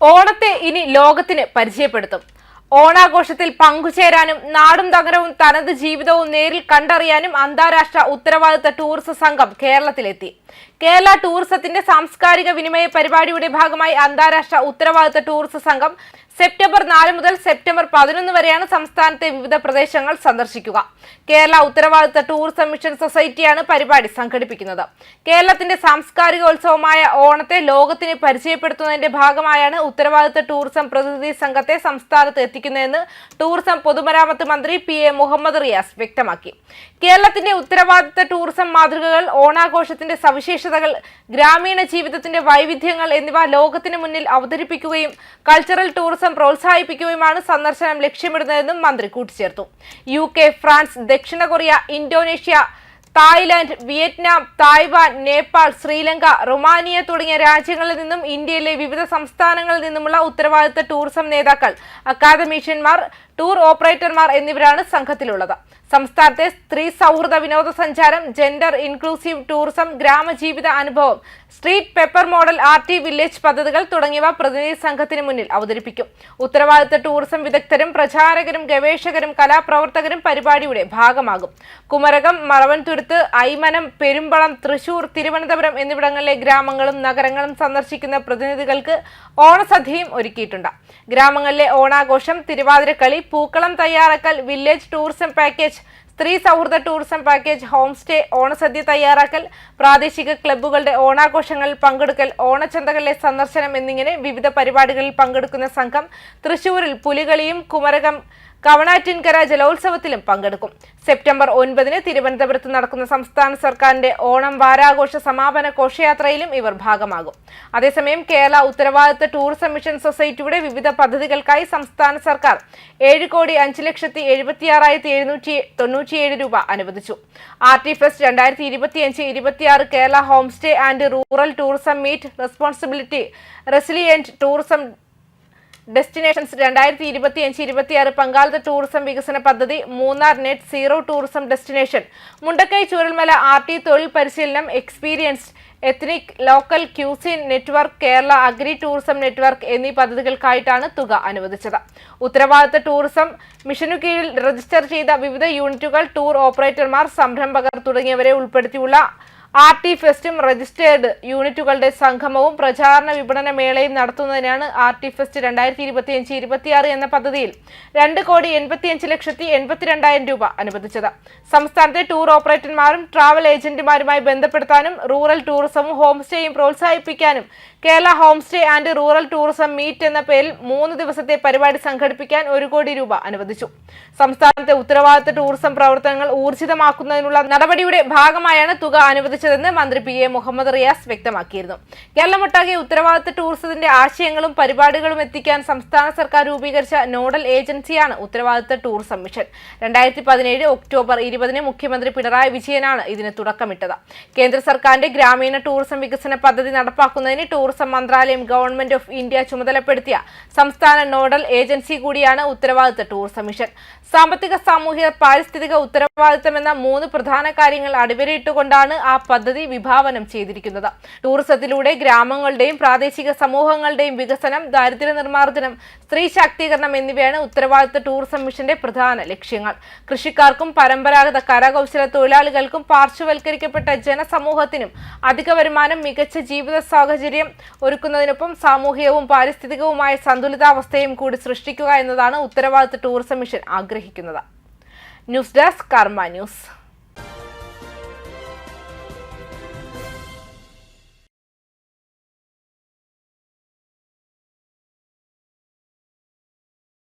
ഓണത്തെ ഇനി ലോകത്തിന് പരിചയപ്പെടുത്തും. ഓണാഘോഷത്തിൽ പങ്കുചേരാനും നാടും നഗരവും തനത് ജീവിതവും നേരിൽ കണ്ടറിയാനും അന്താരാഷ്ട്ര ഉത്തരവാദിത്ത ടൂറിസം സംഘം കേരളത്തിലെത്തി. കേരള ടൂറിസത്തിന്റെ സാംസ്കാരിക വിനിമയ പരിപാടിയുടെ ഭാഗമായി അന്താരാഷ്ട്ര ഉത്തരവാദിത്ത ടൂറിസം സംഘം സെപ്റ്റംബർ നാല് മുതൽ സെപ്റ്റംബർ പതിനൊന്ന് വരെയാണ് സംസ്ഥാനത്തെ വിവിധ പ്രദേശങ്ങൾ സന്ദർശിക്കുക. കേരള ഉത്തരവാദിത്ത ടൂറിസം മിഷൻ സൊസൈറ്റിയാണ് പരിപാടി സംഘടിപ്പിക്കുന്നത്. കേരളത്തിന്റെ സാംസ്കാരികോത്സവമായ ഓണത്തെ ലോകത്തിന് പരിചയപ്പെടുത്തുന്നതിന്റെ ഭാഗമായാണ് ഉത്തരവാദിത്ത ടൂറിസം പ്രതിനിധി സംഘത്തെ സംസ്ഥാനത്ത് എത്തിക്കുന്നതെന്ന് ടൂറിസം പൊതുമരാമത്ത് മന്ത്രി പി എ മുഹമ്മദ് റിയാസ് വ്യക്തമാക്കി. കേരളത്തിന്റെ ഉത്തരവാദിത്ത ടൂറിസം മാതൃകകൾ ഓണാഘോഷത്തിന്റെ സവിശേഷതകൾ ഗ്രാമീണ ജീവിതത്തിന്റെ വൈവിധ്യങ്ങൾ എന്നിവ ലോകത്തിന് മുന്നിൽ അവതരിപ്പിക്കുകയും കൾച്ചറൽ ടൂറിസം പ്രോത്സാഹിപ്പിക്കുകയുമാണ് സന്ദർശനം ലക്ഷ്യമിടുന്നതെന്നും മന്ത്രി കൂട്ടിച്ചേർത്തു. യു ഫ്രാൻസ് ദക്ഷിണ Korea Indonesia Thailand Vietnam Taiwan Nepal Sri Lanka Romania തുടങ്ങിയ രാജ്യങ്ങളിൽ നിന്നും ഇന്ത്യയിലെ വിവിധ സംസ്ഥാനങ്ങളിൽ നിന്നുമുള്ള ഉത്തരവാദിത്ത ടൂറിസം നേതാക്കൾ അക്കാദമീഷ്യന്മാർ ടൂർ ഓപ്പറേറ്റർമാർ എന്നിവരാണ് സംഘത്തിലുള്ളത്. സംസ്ഥാനത്തെ സ്ത്രീ സൗഹൃദ വിനോദസഞ്ചാരം ജെൻഡർ ഇൻക്ലൂസീവ് ടൂറിസം ഗ്രാമജീവിത അനുഭവം street pepper model R T village പദ്ധതികൾ തുടങ്ങിയവ പ്രതിനിധി സംഘത്തിന് മുന്നിൽ അവതരിപ്പിക്കും. ഉത്തരവാദിത്ത ടൂറിസം വിദഗ്ധരും പ്രചാരകരും ഗവേഷകരും കലാപ്രവർത്തകരും പരിപാടിയുടെ ഭാഗമാകും. കുമരകം മറവൻതുരുത്ത് ഐമനം പെരുമ്പളം തൃശൂർ തിരുവനന്തപുരം എന്നിവിടങ്ങളിലെ ഗ്രാമങ്ങളും നഗരങ്ങളും സന്ദർശിക്കുന്ന പ്രതിനിധികൾക്ക് ഓണസദ്യയും ഒരുക്കിയിട്ടുണ്ട്. ഗ്രാമങ്ങളിലെ ഓണാഘോഷം തിരുവാതിരക്കളി പൂക്കളം തയ്യാറാക്കൽ വില്ലേജ് ടൂറിസം പാക്കേജ് സ്ത്രീ സൗഹൃദ ടൂറിസം പാക്കേജ് ഹോം സ്റ്റേ ഓണസദ്യ തയ്യാറാക്കൽ പ്രാദേശിക ക്ലബ്ബുകളുടെ ഓണാഘോഷങ്ങളിൽ പങ്കെടുക്കൽ ഓണച്ചന്തകളിലെ സന്ദർശനം എന്നിങ്ങനെ വിവിധ പരിപാടികളിൽ പങ്കെടുക്കുന്ന സംഘം തൃശൂരിൽ പുലികളിയും കുമരകം കവണാറ്റിൻകര ജലോത്സവത്തിലും പങ്കെടുക്കും. സെപ്റ്റംബർ ഒൻപതിന് തിരുവനന്തപുരത്ത് നടക്കുന്ന സംസ്ഥാന സർക്കാരിന്റെ ഓണം വാരാഘോഷ സമാപന ഘോഷയാത്രയിലും ഇവർ ഭാഗമാകും. അതേസമയം കേരള ഉത്തരവാദിത്ത ടൂറിസം മിഷൻ സൊസൈറ്റിയുടെ വിവിധ പദ്ധതികൾക്കായി സംസ്ഥാന സർക്കാർ ഏഴ് കോടി അഞ്ച് ലക്ഷത്തി എഴുപത്തിയാറായിരത്തി എഴുന്നൂറ്റി തൊണ്ണൂറ്റിയേഴ് രൂപ അനുവദിച്ചു. ആർ ടി ഫെസ്റ്റ് രണ്ടായിരത്തി ഇരുപത്തിയഞ്ച് ഇരുപത്തിയാറ് Kerala home stay and rural tourism meet responsibility resilient tourism destinations രണ്ടായിരത്തി ഇരുപത്തിയഞ്ച് ഇരുപത്തിയാറ് പങ്കാളിത്ത ടൂറിസം വികസന പദ്ധതി Munnar net zero tourism destination Mundakkai Chooralmala R T തൊഴിൽ പരിശീലനം experienced ethnic local cuisine network Kerala agri tourism network എന്നീ പദ്ധതികൾക്കായിട്ടാണ് തുക അനുവദിച്ചത്. ഉത്തരവാദിത്ത ടൂറിസം മിഷനു കീഴിൽ രജിസ്റ്റർ ചെയ്ത വിവിധ യൂണിറ്റുകൾ ടൂർ ഓപ്പറേറ്റർമാർ സംരംഭകർ തുടങ്ങിയവരെ ഉൾപ്പെടുത്തിയുള്ള ആർ ടി ഫെസ്റ്റും രജിസ്റ്റേർഡ് യൂണിറ്റുകളുടെ സംഗമവും പ്രചാരണ വിപണന മേളയും നടത്തുന്നതിനാണ് ആർ ടി ഫെസ്റ്റ് രണ്ടായിരത്തി ഇരുപത്തിയഞ്ച് ഇരുപത്തിയാറ് എന്ന പദ്ധതിയിൽ രണ്ട് കോടി എൺപത്തിയഞ്ച് ലക്ഷത്തി എൺപത്തിരണ്ടായിരം രൂപ അനുവദിച്ചത്. സംസ്ഥാനത്തെ ടൂർ ഓപ്പറേറ്റർമാരും ട്രാവൽ ഏജന്റുമാരുമായി ബന്ധപ്പെടുത്താനും റൂറൽ ടൂറിസവും ഹോംസ്റ്റേയും പ്രോത്സാഹിപ്പിക്കാനും Kerala homestay and rural tourism meet എന്ന പേരിൽ മൂന്ന് ദിവസത്തെ പരിപാടി സംഘടിപ്പിക്കാൻ ഒരു കോടി രൂപ അനുവദിച്ചു. സംസ്ഥാനത്തെ ഉത്തരവാദിത്ത ടൂറിസം പ്രവർത്തനങ്ങൾ ഊർജിതമാക്കുന്നതിനുള്ള നടപടിയുടെ ഭാഗമായാണ് തുക അനുവദിച്ചതെന്ന് മന്ത്രി പി എ മുഹമ്മദ് റിയാസ് വ്യക്തമാക്കിയിരുന്നു. കേരളമൊട്ടാകെ ഉത്തരവാദിത്ത ടൂറിസത്തിന്റെ ആശയങ്ങളും പരിപാടികളും എത്തിക്കാൻ സംസ്ഥാന സർക്കാർ രൂപീകരിച്ച നോഡൽ ഏജൻസിയാണ് ഉത്തരവാദിത്ത ടൂറിസം മിഷൻ. രണ്ടായിരത്തി പതിനേഴ് ഒക്ടോബർ ഇരുപതിന് മുഖ്യമന്ത്രി പിണറായി വിജയനാണ് ഇതിന് തുടക്കമിട്ടത്. കേന്ദ്ര സർക്കാരിന്റെ ഗ്രാമീണ ടൂറിസം വികസന പദ്ധതി നടപ്പാക്കുന്നതിന് ടൂറിസം മന്ത്രാലയം ഗവൺമെന്റ് ഓഫ് ഇന്ത്യ ചുമതലപ്പെടുത്തിയ സംസ്ഥാന നോഡൽ ഏജൻസി കൂടിയാണ് ഉത്തരവാദിത്ത ടൂറിസം മിഷൻ. സാമ്പത്തിക സാമൂഹിക പാരിസ്ഥിതിക ഉത്തരവാദിത്തം എന്ന മൂന്ന് പ്രധാന കാര്യങ്ങൾ അടിവരയിട്ടുകൊണ്ടാണ് ആ പദ്ധതി വിഭാവനം ചെയ്തിരിക്കുന്നത്. ടൂറിസത്തിലൂടെ ഗ്രാമങ്ങളുടെയും പ്രാദേശിക സമൂഹങ്ങളുടെയും വികസനം ദാരിദ്ര്യ നിർമ്മാർജനം സ്ത്രീ ശാക്തീകരണം എന്നിവയാണ് ഉത്തരവാദിത്ത ടൂറിസം മിഷന്റെ പ്രധാന ലക്ഷ്യങ്ങൾ. കൃഷിക്കാർക്കും പരമ്പരാഗത കരകൗശല തൊഴിലാളികൾക്കും പാർശ്വവൽക്കരിക്കപ്പെട്ട ജനസമൂഹത്തിനും അധിക വരുമാനം മികച്ച ജീവിത സാഹചര്യം ഒരുക്കുന്നതിനൊപ്പം സാമൂഹികവും പാരിസ്ഥിതികവുമായ സന്തുലിതാവസ്ഥയും കൂടി സൃഷ്ടിക്കുക എന്നതാണ് ഉത്തരവാദിത്ത ടൂറിസം മിഷൻ ആഗ്രഹിക്കുന്നത്. News desk Karma news.